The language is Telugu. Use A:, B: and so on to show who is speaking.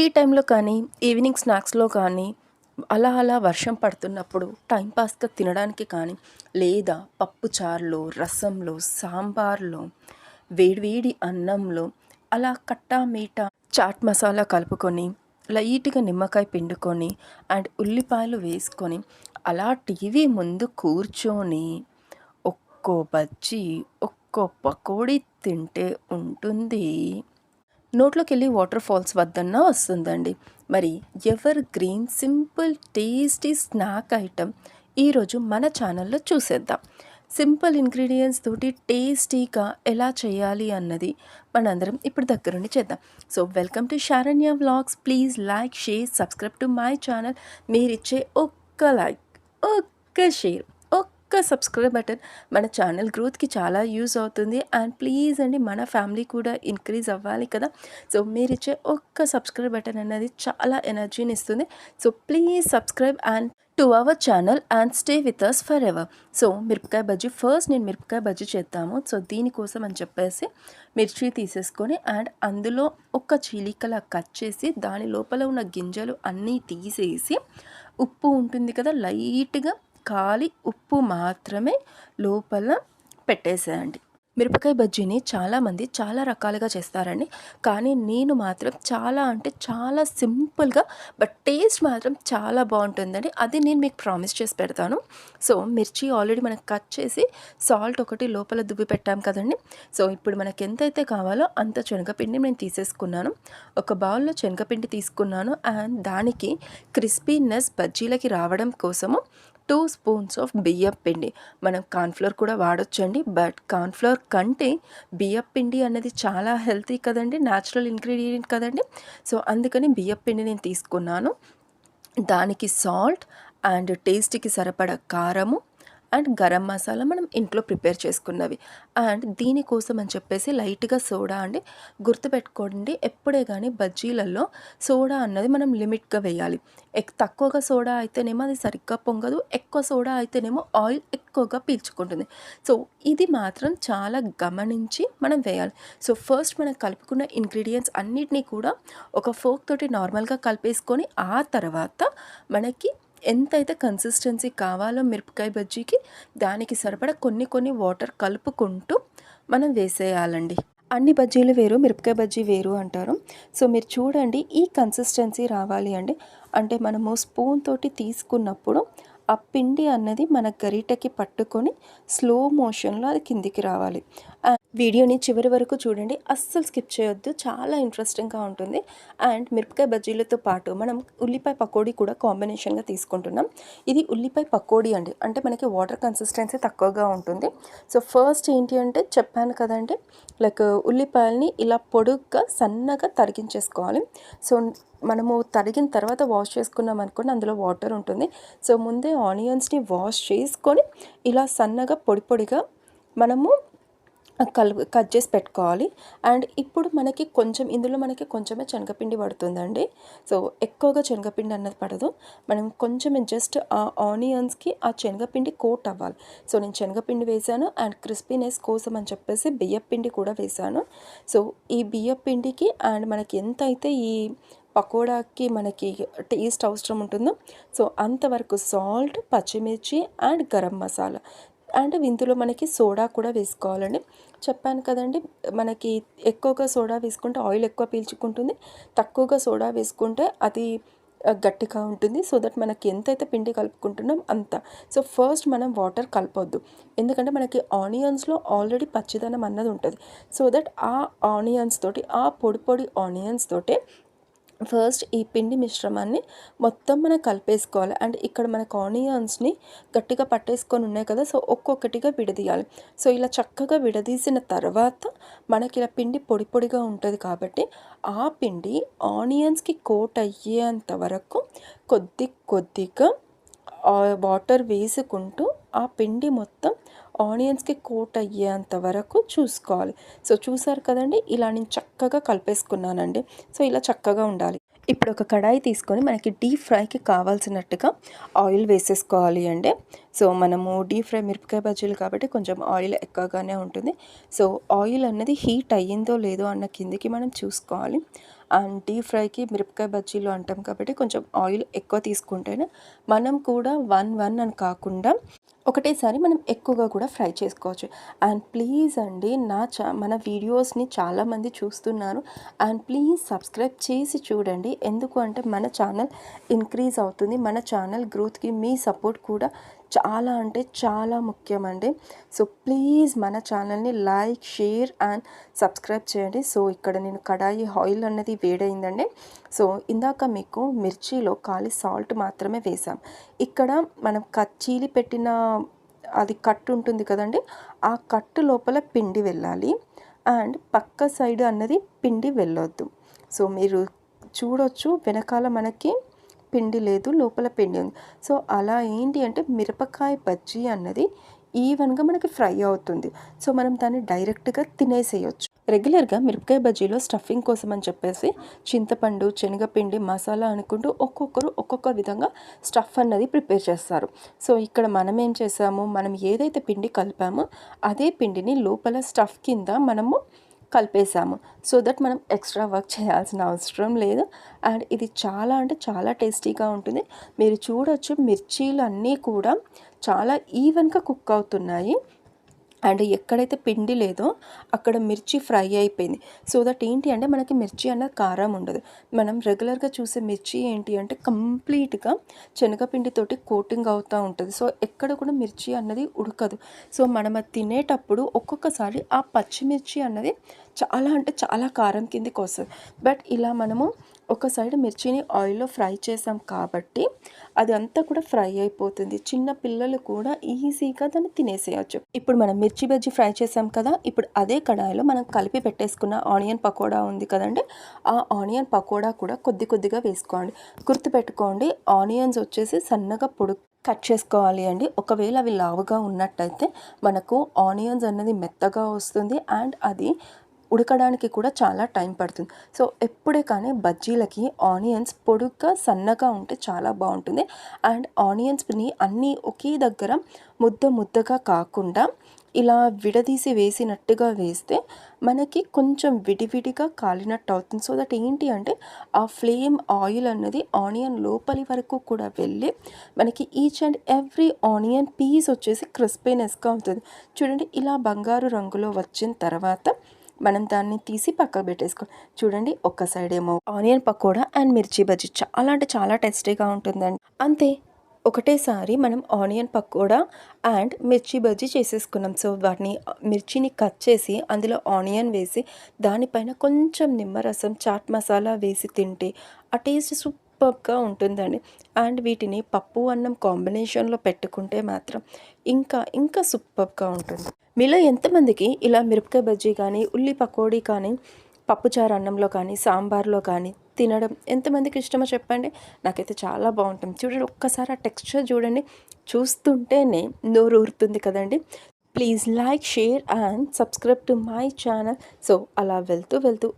A: టీ టైంలో కానీ ఈవినింగ్ స్నాక్స్లో కానీ అలా అలా వర్షం పడుతున్నప్పుడు టైంపాస్గా తినడానికి కానీ లేదా పప్పు చారులో రసంలో సాంబార్లో వేడివేడి అన్నంలో అలా కట్టా మీట చాట్ మసాలా కలుపుకొని లైట్గా నిమ్మకాయ పిండుకొని అండ్ ఉల్లిపాయలు వేసుకొని అలా టీవీ ముందు కూర్చొని ఒక్కో బజ్జీ ఒక్కో పకోడీ తింటే ఉంటుంది. నోట్లోకి వెళ్ళి వాటర్ ఫాల్స్ వద్దన్నా వస్తుందండి. మరి evergreen simple tasty snack item ఈరోజు మన ఛానల్లో చూసేద్దాం. సింపుల్ ఇంగ్రీడియంట్స్ తోటి టేస్టీగా ఎలా చేయాలి అన్నది మనందరం ఇప్పుడు దగ్గరుండి చేద్దాం. So welcome to Saranya vlogs. Please like share subscribe to my channel. మీరిచ్చే ఒక్క లైక్ ఒక్క షేర్. ఒక్క సబ్స్క్రైబ్ బటన్ మన ఛానల్ గ్రోత్కి చాలా యూజ్ అవుతుంది. అండ్ ప్లీజ్ అండి మన ఫ్యామిలీ కూడా ఇంక్రీజ్ అవ్వాలి కదా. సో మీరు ఇచ్చే ఒక్క సబ్స్క్రైబ్ బటన్ అనేది చాలా ఎనర్జీని ఇస్తుంది. So please subscribe and to our channel and stay with us forever so మిరపకాయ బజ్జీ ఫస్ట్ నేను మిరపకాయ బజ్జీ చేద్దాము. సో దీనికోసం అని చెప్పేసి మిర్చి తీసేసుకొని అండ్ అందులో ఒక చీలికలా కట్ చేసి దాని లోపల ఉన్న గింజలు అన్నీ తీసేసి ఉప్పు ఉంటుంది కదా లైట్గా ఖాళీ ఉప్పు మాత్రమే లోపల పెట్టేసేయండి. మిరపకాయ బజ్జీని చాలామంది చాలా రకాలుగా చేస్తారండి. కానీ నేను మాత్రం చాలా అంటే చాలా సింపుల్గా బట్ టేస్ట్ మాత్రం చాలా బాగుంటుందండి. అది నేను మీకు ప్రామిస్ చేసి పెడతాను. సో మిర్చి ఆల్రెడీ మనకు కట్ చేసి సాల్ట్ ఒకటి లోపల దువ్వి పెట్టాం కదండి. సో ఇప్పుడు మనకి ఎంతైతే కావాలో అంత శనగపిండి నేను తీసేసుకున్నాను. ఒక బౌల్లో శనగపిండి తీసుకున్నాను. అండ్ దానికి క్రిస్పీనెస్ బజ్జీలకి రావడం కోసము టూ స్పూన్స్ ఆఫ్ బియ్యం పిండి. మనం కార్న్ఫ్లోర్ కూడా వాడొచ్చండి బట్ కార్న్ఫ్లోర్ కంటే బియ్యం పిండి అనేది చాలా హెల్తీ కదండి న్యాచురల్ ఇంగ్రీడియంట్ కదండి. సో అందుకని బియ్యం పిండి నేను తీసుకున్నాను. దానికి సాల్ట్ అండ్ టేస్ట్కి సరిపడ కారము అండ్ గరం మసాలా మనం ఇంట్లో ప్రిపేర్ చేసుకున్నవి. అండ్ దీనికోసం అని చెప్పేసి లైట్గా సోడా అండి గుర్తుపెట్టుకోండి. ఎప్పుడే కానీ బజ్జీలలో సోడా అన్నది మనం లిమిట్గా వేయాలి. ఎక్ తక్కువగా సోడా అయితేనేమో అది సరిగ్గా పొంగదు. ఎక్కువ సోడా అయితేనేమో ఆయిల్ ఎక్కువగా పీల్చుకుంటుంది. సో ఇది మాత్రం చాలా గమనించి మనం వేయాలి. సో ఫస్ట్ మనం కలుపుకున్న ఇంగ్రీడియంట్స్ అన్నిటినీ కూడా ఒక ఫోక్ తోటి నార్మల్గా కలిపేసుకొని ఆ తర్వాత మనకి ఎంతైతే కన్సిస్టెన్సీ కావాలో మిరపకాయ బజ్జీకి దానికి సరిపడా కొన్ని కొన్ని వాటర్ కలుపుకుంటూ మనం వేసేయాలండి. అన్ని బజ్జీలు వేరు మిరపకాయ బజ్జీ వేరు అంటారు. సో మీరు చూడండి ఈ కన్సిస్టెన్సీ రావాలి అండి. అంటే మనము స్పూన్ తోటి తీసుకున్నప్పుడు ఆ పిండి అన్నది మన గరిటెకి పట్టుకొని స్లో మోషన్లో అది కిందికి రావాలి. వీడియోని చివరి వరకు చూడండి. అస్సలు స్కిప్ చేయొద్దు. చాలా ఇంట్రెస్టింగ్గా ఉంటుంది. అండ్ మిరపకాయ బజ్జీలతో పాటు మనం ఉల్లిపాయ పకోడీ కూడా కాంబినేషన్గా తీసుకుంటున్నాం. ఇది ఉల్లిపాయ పకోడీ అండి. అంటే మనకి వాటర్ కన్సిస్టెన్సీ తక్కువగా ఉంటుంది. సో ఫస్ట్ ఏంటి అంటే చెప్పాను కదండి. లైక్ ఉల్లిపాయల్ని ఇలా పొడుగ్గా సన్నగా తరిగించేసుకోవాలి. సో మనము తరిగిన తర్వాత వాష్ చేసుకున్నాం అనుకోండి అందులో వాటర్ ఉంటుంది. సో ముందే ఆనియన్స్ని వాష్ చేసుకొని ఇలా సన్నగా పొడి పొడిగా మనము కలు కట్ చేసి పెట్టుకోవాలి. అండ్ ఇప్పుడు మనకి కొంచెం ఇందులో మనకి కొంచెమే శనగపిండి పడుతుందండి. సో ఎక్కువగా శనగపిండి అన్నది పడదు. మనం కొంచెమే జస్ట్ ఆ ఆనియన్స్కి ఆ శనగపిండి కోట్ అవ్వాలి. సో నేను శనగపిండి వేసాను అండ్ క్రిస్పీనెస్ కోసం అని చెప్పేసి బియ్యపిండి కూడా వేసాను. సో ఈ బియ్యపిండికి అండ్ మనకి ఎంత అయితే ఈ పకోడాకి మనకి టేస్ట్ అవసరం ఉంటుందో. సో అంతవరకు సాల్ట్ పచ్చిమిర్చి అండ్ గరం మసాలా. అండ్ ఇందులో మనకి సోడా కూడా వేసుకోవాలండి. చెప్పాను కదండి మనకి ఎక్కువగా సోడా వేసుకుంటే ఆయిల్ ఎక్కువ పీల్చుకుంటుంది. తక్కువగా సోడా వేసుకుంటే అది గట్టిగా ఉంటుంది. సో దట్ మనకి ఎంతైతే పిండి కలుపుకుంటున్నాం అంత. సో ఫస్ట్ మనం వాటర్ కలపొద్దు. ఎందుకంటే మనకి ఆనియన్స్లో ఆల్రెడీ పచ్చిదనం అన్నది ఉంటుంది. సో దట్ ఆ ఆనియన్స్ తోటి ఆ పొడి పొడి ఆనియన్స్ తోటే ఫస్ట్ ఈ పిండి మిశ్రమాన్ని మొత్తం మనం కలిపేసుకోవాలి. అండ్ ఇక్కడ మనకు ఆనియన్స్ని గట్టిగా పట్టేసుకొని ఉన్నాయి కదా సో ఒక్కొక్కటిగా విడదీయాలి. సో ఇలా చక్కగా విడదీసిన తర్వాత మనకి ఇలా పిండి పొడి పొడిగా ఉంటుంది కాబట్టి ఆ పిండి ఆనియన్స్కి కోట్ అయ్యేంత వరకు కొద్ది కొద్దిగా వాటర్ వేసుకుంటూ ఆ పిండి మొత్తం ఆనియన్స్కి కోట్ అయ్యేంత వరకు చూసుకోవాలి. సో చూసారు కదండి? ఇలా నేను చక్కగా కలిపేసుకున్నానండి. సో ఇలా చక్కగా ఉండాలి. ఇప్పుడు ఒక కడాయి తీసుకొని మనకి డీప్ ఫ్రైకి కావాల్సినట్టుగా ఆయిల్ వేసేసుకోవాలి అండి. సో మనము డీప్ ఫ్రై మిరపకాయ బజ్జీలు కాబట్టి కొంచెం ఆయిల్ ఎక్కువగానే ఉంటుంది. సో ఆయిల్ అన్నది హీట్ అయ్యిందో లేదో అన్న కిందికి మనం చూసుకోవాలి. అండ్ డీప్ ఫ్రైకి మిరపకాయ బజ్జీలు అంటాం కాబట్టి కొంచెం ఆయిల్ ఎక్కువ తీసుకుంటేనే మనం కూడా వన్ వన్ అని కాకుండా ఒకటేసారి మనం ఎక్కువగా కూడా ఫ్రై చేసుకోవచ్చు. అండ్ ప్లీజ్ అండి నా చా మన వీడియోస్ని చాలామంది చూస్తున్నారు. అండ్ ప్లీజ్ సబ్స్క్రైబ్ చేసి చూడండి. ఎందుకు అంటే మన ఛానల్ ఇంక్రీజ్ అవుతుంది. మన ఛానల్ గ్రోత్కి మీ సపోర్ట్ కూడా చాలా అంటే చాలా ముఖ్యమండి. సో ప్లీజ్ మన ఛానల్ని లైక్ షేర్ అండ్ సబ్స్క్రైబ్ చేయండి. సో ఇక్కడ నేను కడాయి ఆయిల్ అన్నది వేడైందండి. సో ఇందాక మీకు మిర్చిలో ఖాళీ సాల్ట్ మాత్రమే వేసాం ఇక్కడ మనం కచ్చీలి పెట్టిన అది కట్టు ఉంటుంది కదండి ఆ కట్టు లోపల పిండి వెళ్ళాలి. అండ్ పక్క సైడ్ అన్నది పిండి వెళ్ళొద్దు. సో మీరు చూడొచ్చు వెనకాల మనకి పిండి లేదు లోపల పిండి ఉంది. సో అలా ఏంటి అంటే మిరపకాయ బజ్జీ అన్నది ఈవెన్గా మనకి ఫ్రై అవుతుంది. సో మనం దాన్ని డైరెక్ట్గా తినేసేయచ్చు. రెగ్యులర్గా మిరపకాయ బజ్జీలో స్టఫింగ్ కోసం అని చెప్పేసి చింతపండు శనగపిండి మసాలా అనుకుంటూ ఒక్కొక్కరు ఒక్కొక్క విధంగా స్టఫ్ అన్నది ప్రిపేర్ చేస్తారు. సో ఇక్కడ మనం ఏం చేసాము? మనం ఏదైతే పిండి కలిపామో అదే పిండిని లోపల స్టఫ్ కింద మనము కలిపేసాము. సో దట్ మనం ఎక్స్ట్రా వర్క్ చేయాల్సిన అవసరం లేదు. అండ్ ఇది చాలా అంటే చాలా టేస్టీగా ఉంటుంది. మీరు చూడొచ్చు మిర్చీలు అన్నీ కూడా చాలా ఈవెన్గా కుక్ అవుతున్నాయి. అండ్ ఎక్కడైతే పిండి లేదో అక్కడ మిర్చి ఫ్రై అయిపోయింది. సో దట్ ఏంటి అంటే మనకి మిర్చి అనేది కారం ఉండదు. మనం రెగ్యులర్గా చూసే మిర్చి ఏంటి అంటే కంప్లీట్గా శనగపిండితోటి కోటింగ్ అవుతూ ఉంటుంది. సో ఎక్కడ కూడా మిర్చి అన్నది ఉడకదు. సో మనం అది తినేటప్పుడు ఒక్కొక్కసారి ఆ పచ్చిమిర్చి అన్నది చాలా అంటే చాలా కారం కిందకి వస్తుంది. బట్ ఇలా మనము ఒక సైడ్ మిర్చిని ఆయిల్లో ఫ్రై చేసాం కాబట్టి అది అంతా కూడా ఫ్రై అయిపోతుంది. చిన్న పిల్లలు కూడా ఈజీగా దాన్ని తినేసేయచ్చు. ఇప్పుడు మనం మిర్చి బజ్జీ ఫ్రై చేసాం కదా ఇప్పుడు అదే కడాయిలో మనం కలిపి పెట్టేసుకున్న ఆనియన్ పకోడా ఉంది కదండి ఆ ఆనియన్ పకోడా కూడా కొద్ది కొద్దిగా వేసుకోండి. గుర్తుపెట్టుకోండి ఆనియన్స్ వచ్చేసి సన్నగా పొడు కట్ చేసుకోవాలి అండి. ఒకవేళ అవి లావుగా ఉన్నట్టయితే మనకు ఆనియన్స్ అన్నది మెత్తగా వస్తుంది అండ్ అది ఉడకడానికి కూడా చాలా టైం పడుతుంది. సో ఎప్పుడే కానీ బజ్జీలకి ఆనియన్స్ పొడుగ్గా సన్నగా ఉంటే చాలా బాగుంటుంది. అండ్ ఆనియన్స్ని అన్నీ ఒకే దగ్గర ముద్ద ముద్దగా కాకుండా ఇలా విడదీసి వేసినట్టుగా వేస్తే మనకి కొంచెం విడివిడిగా కాలినట్టు అవుతుంది. సో దట్ ఏంటి అంటే ఆ ఫ్లేమ్ ఆయిల్ అన్నది ఆనియన్ లోపలి వరకు కూడా వెళ్ళి మనకి each and every onion piece వచ్చేసి క్రిస్పీనెస్గా ఉంటుంది. చూడండి ఇలా బంగారు రంగులో వచ్చిన తర్వాత మనం దాన్ని తీసి పక్కకు పెట్టేసుకో. చూడండి ఒక్క సైడ్ ఏమో ఆనియన్ పకోడా అండ్ మిర్చి బజ్జీ చాలా అంటే చాలా టేస్టీగా ఉంటుందండి. అంతే ఒకటేసారి మనం ఆనియన్ పకోడా అండ్ మిర్చి బజ్జీ చేసేసుకున్నాం. సో వాటిని మిర్చిని కట్ చేసి అందులో ఆనియన్ వేసి దానిపైన కొంచెం నిమ్మరసం చాట్ మసాలా వేసి తింటే ఆ టేస్ట్ సూపర్గా ఉంటుందండి. అండ్ వీటిని పప్పు అన్నం కాంబినేషన్లో పెట్టుకుంటే మాత్రం ఇంకా ఇంకా సూపర్గా ఉంటుంది. మీలో ఎంతమందికి ఇలా మిరపకాయ బజ్జీ కానీ ఉల్లి పకోడీ కానీ పప్పుచారు అన్నంలో కానీ సాంబార్లో కానీ తినడం ఎంతమందికి ఇష్టమో చెప్పండి. నాకైతే చాలా బాగుంటుంది. చూడండి ఒక్కసారి ఆ టెక్స్చర్ చూడండి. చూస్తుంటేనే నోరు ఊరుతుంది కదండి. Please like share and subscribe to my channel. So అలా వెళ్తూ వెళ్తూ